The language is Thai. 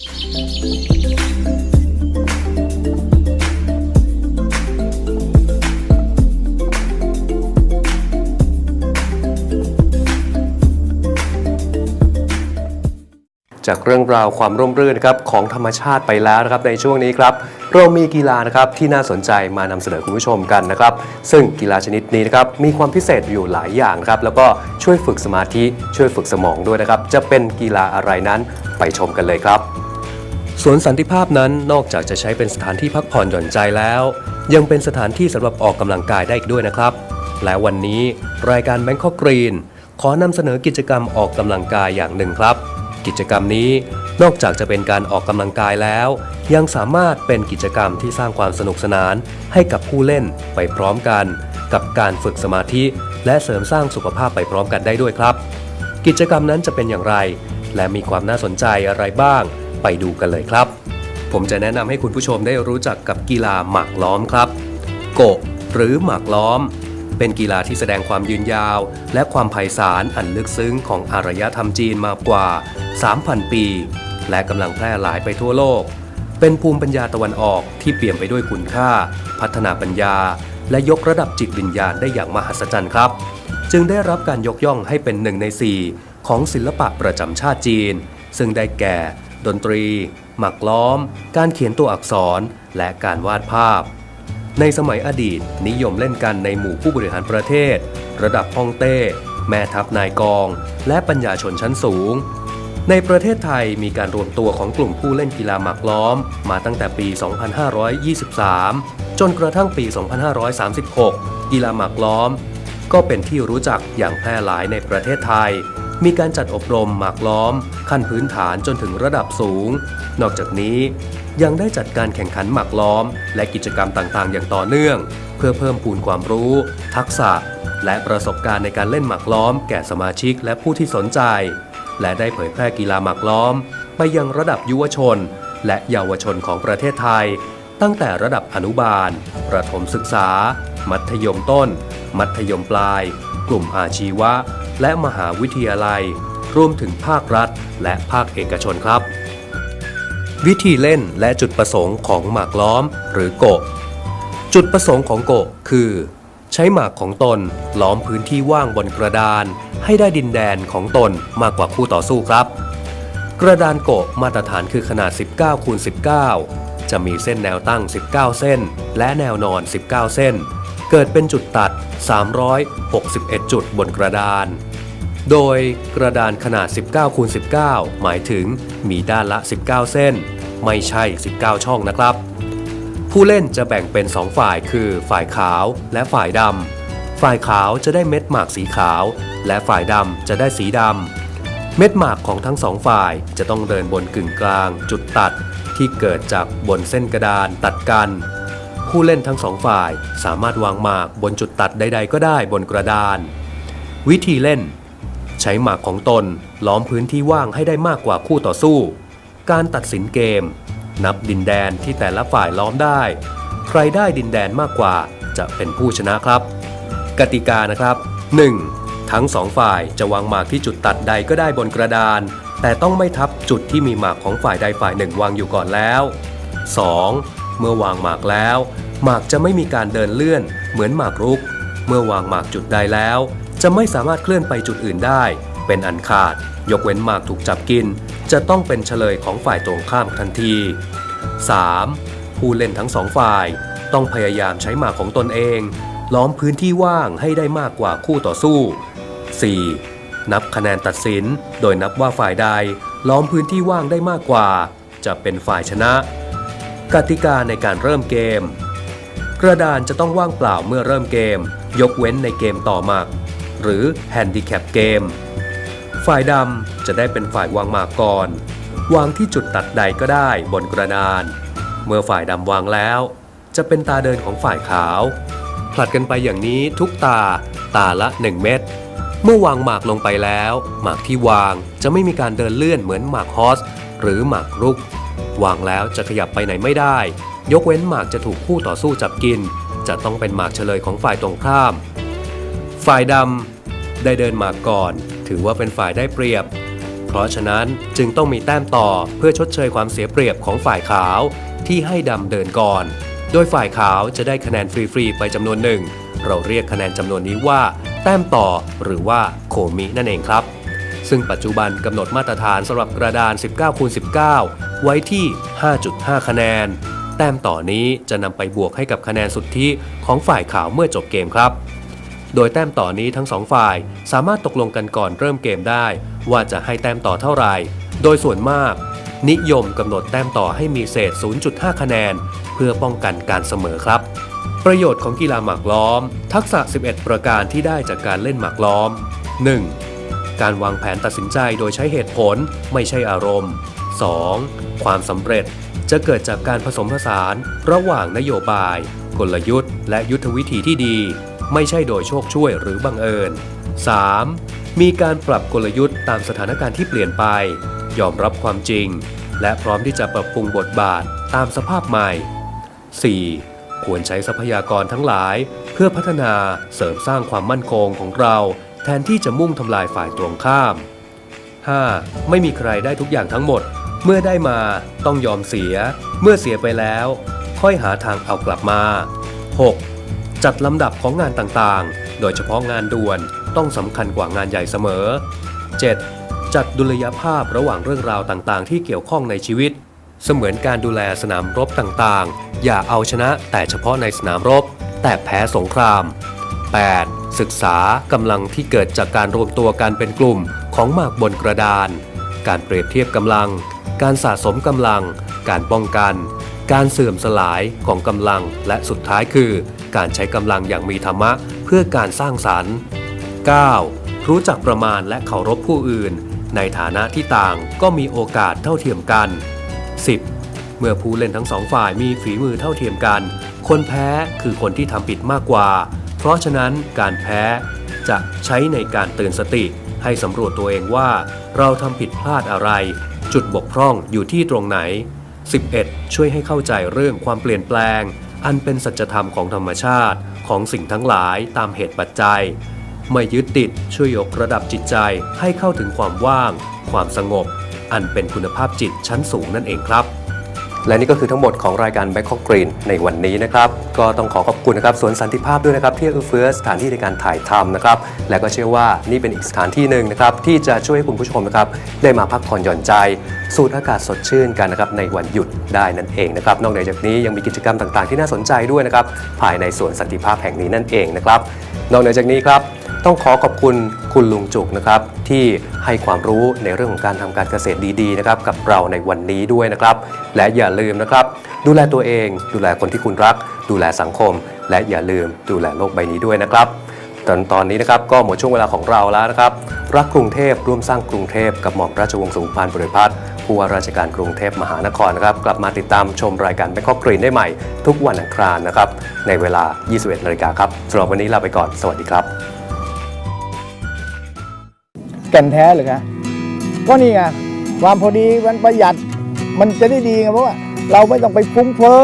จากเรื่องราวความร่มรื่นนะครับของธรรมชาติไปแล้วนะครับในช่วงนี้ครับเรามีกีฬานะครับที่น่าสนใจมานำเสนอคุณผู้ชมกันนะครับ ซึ่งกีฬาชนิดนี้นะครับมีความพิเศษอยู่หลายอย่างครับแล้วก็ช่วยฝึกสมาธิช่วยฝึกสมองด้วยนะครับ จะเป็นกีฬาอะไรนั้นไปชมกันเลยครับ สวนสันติภาพนั้นนอกจากจะใช้เป็นสถานที่พักผ่อนหย่อนใจแล้ว ยังเป็นสถานที่สำหรับออกกำลังกายได้อีกด้วยนะครับ และวันนี้รายการ Bangkok Green ขอนำเสนอกิจกรรมออกกำลังกายอย่างหนึ่งครับ กิจกรรมนี้นอกจากจะเป็นการออกกำลังกายแล้ว ยังสามารถเป็นกิจกรรมที่สร้างความสนุกสนาน ให้กับผู้เล่นไปพร้อมกัน กับการฝึกสมาธิ และเสริมสร้างสุขภาพไปพร้อมกันได้ด้วยครับ กิจกรรมนั้นจะเป็นอย่างไร และมีความน่าสนใจอะไรบ้าง ไปดูกันเลยครับ ผมจะแนะนำให้คุณผู้ชมได้รู้จักกับกีฬาหมากล้อมครับ โกะหรือหมากล้อม เป็นกีฬาที่แสดงความยืนยาว และความไพศาลอันลึกซึ้งของอารยธรรมจีนมากว่า 3,000 ปี และกำลังแพร่หลายไปทั่วโลก เป็นภูมิปัญญาตะวันออกที่เปี่ยมไปด้วยคุณค่า พัฒนาปัญญา และยกระดับจิตวิญญาณได้อย่างมหัศจรรย์ครับ จึงได้รับการยกย่องให้เป็นหนึ่งในสี่ของศิลปะประจำชาติจีน ซึ่งได้แก่ ดนตรี หมักล้อม การเขียนตัวอักษร และการวาดภาพ ในสมัยอดีตนิยมเล่นกันในหมู่ผู้บริหารประเทศ ระดับฮ่องเต้ แม่ทัพนายกอง และปัญญาชนชั้นสูง ในประเทศไทยมีการรวมตัวของกลุ่มผู้เล่นกีฬาหมากล้อม มาตั้งแต่ปี 2523 จนกระทั่งปี 2536 กีฬาหมากล้อม ก็เป็นที่รู้จักอย่างแพร่หลายในประเทศไทย มีการจัดอบรมหมากล้อม ขั้นพื้นฐานจนถึงระดับสูง นอกจากนี้ยังได้จัดการแข่งขันหมากล้อม และกิจกรรมต่างๆ อย่างต่อเนื่อง เพื่อเพิ่มพูนความรู้ ทักษะ และประสบการณ์ในการเล่นหมากล้อม แก่สมาชิกและผู้ที่สนใจ และได้เผยแพร่กีฬาหมากล้อม ไปยังระดับยุวชน และเยาวชนของประเทศไทย ตั้งแต่ระดับอนุบาล ประถมศึกษา มัธยมต้น มัธยมปลาย กลุ่มอาชีวะ และมหาวิทยาลัย รวมถึงภาครัฐ และภาคเอกชนครับ วิธีเล่นและจุดประสงค์ของหมากล้อมหรือโกะจุดประสงค์ของโกะคือ ใช้หมากของตนล้อมพื้นที่ว่างบนกระดาน ให้ได้ดินแดนของตนมากกว่าคู่ต่อสู้ครับ กระดานโกะมาตรฐานคือขนาด 19คูณ19 จะมีเส้นแนวตั้ง 19 เส้น และแนวนอน 19 เส้น เกิดเป็นจุดตัด 361 จุดบนกระดาน โดยกระดานขนาด 19คูณ19 หมายถึงมีด้านละ 19 เส้น ไม่ใช่ 19 ช่องนะครับ ผู้เล่นจะแบ่งเป็น 2 ฝ่ายคือฝ่ายขาวและฝ่ายดำ ฝ่ายขาวจะได้เม็ดหมากสีขาว และฝ่ายดำจะได้สีดำ เม็ดหมากของทั้งสองฝ่ายจะต้องเดินบนกึ่งกลาง จุดตัดที่เกิดจากบนเส้นกระดานตัดกัน ผู้เล่นทั้งสองฝ่ายสามารถวางหมากบนจุดตัดใดๆ ก็ได้บนกระดาน วิธีเล่น ใช้หมากของตนล้อมพื้นที่ว่างให้ได้มากกว่าคู่ต่อสู้ การตัดสินเกม นับดินแดนที่แต่ละฝ่ายล้อมได้ ใครได้ดินแดนมากกว่าจะเป็นผู้ชนะครับ กติกานะครับ 1. ทั้งสองฝ่ายจะวางหมากที่จุดตัดใดก็ได้บนกระดาน แต่ต้องไม่ทับจุดที่มีหมากของฝ่ายใดฝ่ายหนึ่งวางอยู่ก่อนแล้ว 2. เมื่อวางหมากแล้ว หมากจะไม่มีการเดินเลื่อน เหมือนหมากรุก เมื่อวางหมากจุดใดแล้ว จะไม่สามารถเคลื่อนไปจุดอื่นได้ เป็นอันขาด ยกเว้นหมากถูกจับกิน จะต้องเป็นเฉลยของฝ่ายตรงข้ามทันที 3. ผู้เล่นทั้งสองฝ่าย ต้องพยายามใช้หมากของตนเอง ล้อมพื้นที่ว่างให้ได้มากกว่าคู่ต่อสู้ 4. นับคะแนนตัดสิน โดยนับว่าฝ่ายใด ล้อมพื้นที่ว่างได้มากกว่า จะเป็นฝ่ายชนะ กติกาในการเริ่มเกม กระดานจะต้องว่างเปล่าเมื่อเริ่มเกม ยกเว้นในเกมต่อหมาก หรือแฮนดิแคปเกม ฝ่ายดำจะได้เป็นฝ่ายวางหมากก่อน วางที่จุดตัดใดก็ได้บนกระดาน เมื่อฝ่ายดำวางแล้ว จะเป็นตาเดินของฝ่ายขาว ผลัดกันไปอย่างนี้ทุกตา ตาละ 1 เม็ดเมื่อวางหมากลงไปแล้ว หมากที่วางจะไม่มีการเดินเลื่อนเหมือนหมากฮอส หรือหมากรุก วางแล้วจะขยับไปไหนไม่ได้ ยกเว้นหมากจะถูกคู่ต่อสู้จับกิน จะต้องเป็นหมากเฉลยของฝ่ายตรงข้าม ฝ่ายดำได้เดินหมากก่อน ถือว่าเป็นฝ่ายได้เปรียบ เพราะฉะนั้นจึงต้องมีแต้มต่อเพื่อชดเชยความเสียเปรียบของฝ่ายขาวที่ให้ดำเดินก่อน โดยฝ่ายขาวจะได้คะแนนฟรีๆไปจำนวนหนึ่ง เราเรียกคะแนนจำนวนนี้ว่า แต้มต่อหรือว่าโคมินั่นเองครับซึ่งปัจจุบันกำหนดมาตรฐานสำหรับกระดาน 19คูณ19 ไว้ที่ 5.5 คะแนน แต้มต่อนี้จะนำไปบวกให้กับคะแนนสุทธิของฝ่ายขาวเมื่อจบเกมครับ โดยแต้มต่อนี้ทั้งสองฝ่ายสามารถตกลงกันก่อนเริ่มเกมได้ ว่าจะให้แต้มต่อเท่าไหร่ โดยส่วนมาก นิยมกำหนดแต้มต่อให้มีเศษ 0.5 คะแนน เพื่อป้องกันการเสมอครับประโยชน์ของกีฬาหมากล้อม ทักษะ 11 ประการที่ได้จากการเล่นหมากล้อม 1. การวางแผนตัดสินใจโดยใช้เหตุผลไม่ใช่อารมณ์ 2. ความสำเร็จจะเกิดจากการผสมผสานระหว่างนโยบาย กลยุทธ์ และยุทธวิธีที่ดี ไม่ใช่โดยโชคช่วยหรือบังเอิญ 3. มีการปรับกลยุทธ์ตามสถานการณ์ที่เปลี่ยนไป ยอมรับความจริง และพร้อมที่จะปรับปรุงบทบาทตามสภาพใหม่ 4. ควรใช้ทรัพยากรทั้งหลาย เพื่อพัฒนาเสริมสร้างความมั่นคงของเรา แทนที่จะมุ่งทำลายฝ่ายตรงข้าม 5. ไม่มีใครได้ทุกอย่างทั้งหมด เมื่อได้มาต้องยอมเสีย เมื่อเสียไปแล้ว ค่อยหาทางเอากลับมา 6. จัดลำดับของงานต่างๆ โดยเฉพาะงานด่วนต้องสำคัญกว่างานใหญ่เสมอ 7. จัดดุลยภาพระหว่างเรื่องราวต่างๆ ที่เกี่ยวข้องในชีวิต เสมือนการดูแลสนามรบต่างๆ อย่าเอาชนะแต่เฉพาะในสนามรบ แต่แพ้สงคราม 8. ศึกษากำลังที่เกิดจากการรวมตัวกันเป็นกลุ่มของหมากบนกระดาน การเปรียบเทียบกำลัง การสะสมกำลัง การป้องกัน การเสื่อมสลายของกำลัง และสุดท้ายคือ การใช้กำลังอย่างมีธรรมะเพื่อการสร้างสรรค์ 9. รู้จักประมาณและเคารพผู้อื่น ในฐานะที่ต่างก็มีโอกาสเท่าเทียมกัน 10. เมื่อผู้เล่นทั้งสองฝ่ายมีฝีมือเท่าเทียมกัน คนแพ้คือคนที่ทำผิดมากกว่า เพราะฉะนั้นการแพ้จะใช้ในการเตือนสติให้สำรวจตัวเองว่า เราทำผิดพลาดอะไร จุดบกพร่องอยู่ที่ตรงไหน 11. ช่วยให้เข้าใจเรื่องความเปลี่ยนแปลง อันเป็นสัจธรรมของธรรมชาติของสิ่งทั้งหลายตามเหตุปัจจัย ไม่ยึดติดช่วยยกระดับจิตใจให้เข้าถึงความว่าง ความสงบ อันเป็นคุณภาพจิตชั้นสูงนั่นเองครับ และนี่ก็คือทั้งหมดของรายการ Bangkok Green ในวันนี้นะครับ ก็ต้องขอขอบคุณนะครับสวนสันติภาพด้วยนะครับที่เอื้อเฟื้อสถานที่ในการถ่ายทำนะครับ และก็เชื่อว่านี่เป็นอีกสถานที่หนึ่งนะครับที่จะช่วยให้คุณผู้ชมนะครับได้มาพักผ่อนหย่อนใจ สูดอากาศสดชื่นกันนะครับในวันหยุดได้นั่นเองนะครับนอกจากนี้ยังมีกิจกรรมต่างๆ ที่น่าสนใจด้วยนะครับภายในสวนสันติภาพแห่งนี้นั่นเองนะครับนอกจากนี้ครับ ต้องขอขอบคุณคุณลุงจุกนะครับที่ให้ความรู้ในเรื่องของการทำการเกษตรดีๆนะครับกับเราในวันนี้ด้วยนะครับ และอย่าลืมนะครับ ดูแลตัวเอง ดูแลคนที่คุณรัก ดูแลสังคม และอย่าลืมดูแลโลกใบนี้ด้วยนะครับตอนตอนนี้นะครับก็หมดช่วงเวลาของเราแล้วนะครับ รักกรุงเทพร่วมสร้างกรุงเทพกับหม่อมราชวงศ์สุขุมพันธ์บริพัตรผู้ว่าราชการกรุงเทพมหานครนะครับกลับมาติดตามชมรายการ Bangkok Green ได้ใหม่ ทุกวันอังคารนะครับในเวลา 21นาฬิกาครับสำหรับวันนี้ลาไปก่อนสวัสดีครับ แก่นแท้เลยครับก็นี่ไงความพอดีมันประหยัดมันจะได้ดีไงเพราะว่าเราไม่ต้องไปฟุ้งเฟ้อ